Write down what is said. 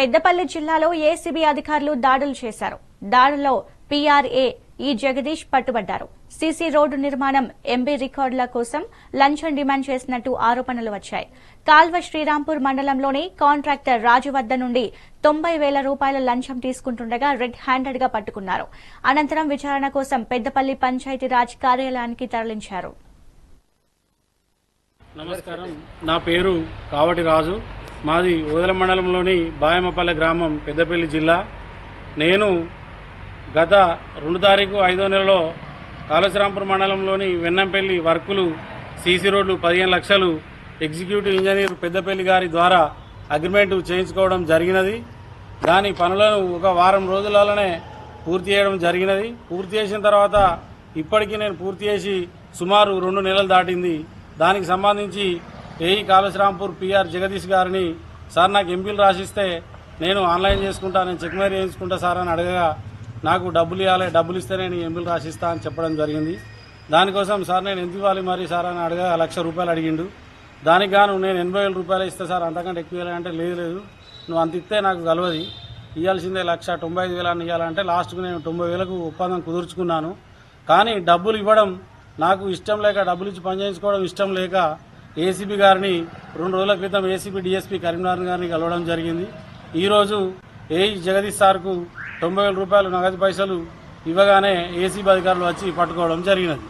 పెద్దపల్లి జిల్లాలో ఏసీబీ అధికారులు దాడులు చేశారు. దాడుల్లో పీఆర్ఏ ఈ జగదీష్ పట్టుబడ్డారు. సీసీ రోడ్డు నిర్మాణం ఎంబీ రికార్డుల కోసం లంచం డిమాండ్ చేసినట్టు ఆరోపణలు వచ్చాయి. కాల్వ శ్రీరాంపూర్ మండలంలోని కాంట్రాక్టర్ రాజు వద్ద నుండి తొంభై వేల రూపాయల లంచం తీసుకుంటుండగా రెడ్ హ్యాండెడ్గా పట్టుకున్నారు. అనంతరం విచారణ కోసం పెద్దపల్లి పంచాయతీరాజ్ కార్యాలయానికి తరలించారు. నమస్కారం. నా పేరు కావటి రాజు. మాది ఓదల మండలంలోని బాయమపల్లె గ్రామం పెద్దపల్లి జిల్లా. నేను గత రెండు తారీఖు ఐదో నెలలో కాళేశ్వరాంపూర్ మండలంలోని వెన్నంపల్లి వర్కులు సీసీ రోడ్లు పదిహేను లక్షలు ఎగ్జిక్యూటివ్ ఇంజనీర్ పెద్దపల్లి గారి ద్వారా అగ్రిమెంట్ చేయించుకోవడం జరిగినది. దాని పనులను ఒక వారం రోజులలోనే పూర్తి చేయడం జరిగినది. పూర్తి చేసిన తర్వాత ఇప్పటికీ నేను పూర్తి చేసి సుమారు రెండు నెలలు దాటింది. దానికి సంబంధించి ఏఈ కాళేశ్వరాంపూర్ పిఆర్ జగదీష్ గారిని సార్ నాకు ఎంపీలు రాసిస్తే నేను ఆన్లైన్ చేసుకుంటా నేను చెక్ మేరీ చేయించుకుంటా సార్ అని అడగగా నాకు డబ్బులు ఇవ్వాలి డబ్బులు ఇస్తే నేను ఎంపీలు రాసిస్తా అని చెప్పడం జరిగింది. దానికోసం సార్ నేను ఎంత ఇవ్వాలి మరి సార్ అని అడగా లక్ష రూపాయలు అడిగిండు. దానికి గాను నేను ఎనభై వేల రూపాయలు ఇస్తే సార్ అంతకంటే ఎక్కువ ఇవ్వాలి అంటే లేదు లేదు. నువ్వు అంత ఇస్తే నాకు కలవది. ఇవ్వాల్సిందే లక్ష తొంభై ఐదు వేలని ఇవ్వాలంటే లాస్ట్కు నేను తొంభై వేలకు ఒప్పందం కుదుర్చుకున్నాను. కానీ డబ్బులు ఇవ్వడం నాకు ఇష్టం లేక డబ్బులు ఇచ్చి పని చేయించుకోవడం ఇష్టం లేక ఏసీబీ గారిని రెండు రోజుల క్రితం ఏసీబీ డిఎస్పీ కరీంనగర్ గారిని కలవడం జరిగింది. ఈరోజు ఏ జగదీష్ సార్కు తొంభై వేల రూపాయలు నగదు పైసలు ఇవ్వగానే ఏసీబీ అధికారులు వచ్చి పట్టుకోవడం జరిగినది.